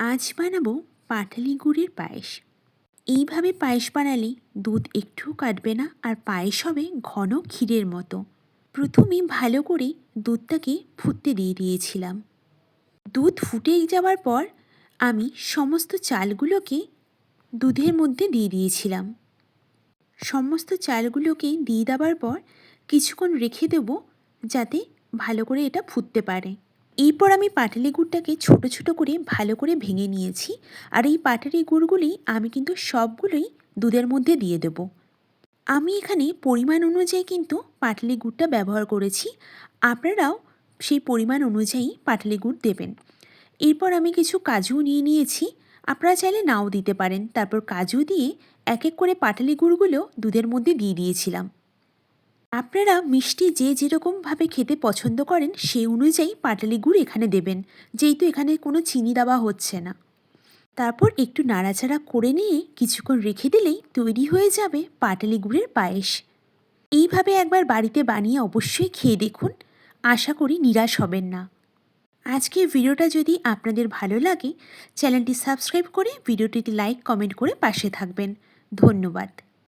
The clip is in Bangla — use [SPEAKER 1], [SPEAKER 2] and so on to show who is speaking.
[SPEAKER 1] আজ বানাবো পাটালি গুড়ের পায়েস। এইভাবে পায়েস বানালে দুধ একটুও কাটবে না আর পায়েস হবে ঘন ক্ষীরের মতো। প্রথমে ভালো করে দুধটাকে ফুটতে দিয়ে দিয়েছিলাম। দুধ ফুটে যাওয়ার পর আমি সমস্ত চালগুলোকে দুধের মধ্যে দিয়ে দিয়েছিলাম। সমস্ত চালগুলোকে দিয়ে দেওয়ার পর কিছুক্ষণ রেখে দেবো যাতে ভালো করে এটা ফুটতে পারে। এরপর আমি পাটালি গুড়টাকে ছোট ছোট করে ভালো করে ভেঙে নিয়েছি আর এই পাটালি গুড়গুলি আমি কিন্তু সবগুলোই দুধের মধ্যে দিয়ে দেব। আমি এখানে পরিমাণ অনুযায়ী কিন্তু পাটালি গুড়টা ব্যবহার করেছি। আপনারাও সেই পরিমাণ অনুযায়ী পাটালি গুড় দেবেন। এরপর আমি কিছু কাজুও নিয়ে নিয়েছি। আপনারা চাইলে নাও দিতে পারেন। তারপর কাজু দিয়ে এক এক করে পাটালি গুড়গুলো দুধের মধ্যে দিয়ে দিয়েছিলাম। আপনারা মিষ্টি যে যেরকমভাবে খেতে পছন্দ করেন, সেই অনুযায়ী পাটালি গুড় এখানে দেবেন। যেহেতু এখানে কোনো চিনি দেওয়া হচ্ছে না। তারপর একটু নাড়াচাড়া করে নিয়ে কিছুক্ষণ রেখে দিলেই তৈরি হয়ে যাবে পাটালি গুড়ের পায়েস। এইভাবে একবার বাড়িতে বানিয়ে অবশ্যই খেয়ে দেখুন। আশা করি নিরাশ হবেন না। আজকের ভিডিওটা যদি আপনাদের ভালো লাগে, চ্যানেলটি সাবস্ক্রাইব করে ভিডিওটিতে লাইক, কমেন্ট করে পাশে থাকবেন। ধন্যবাদ।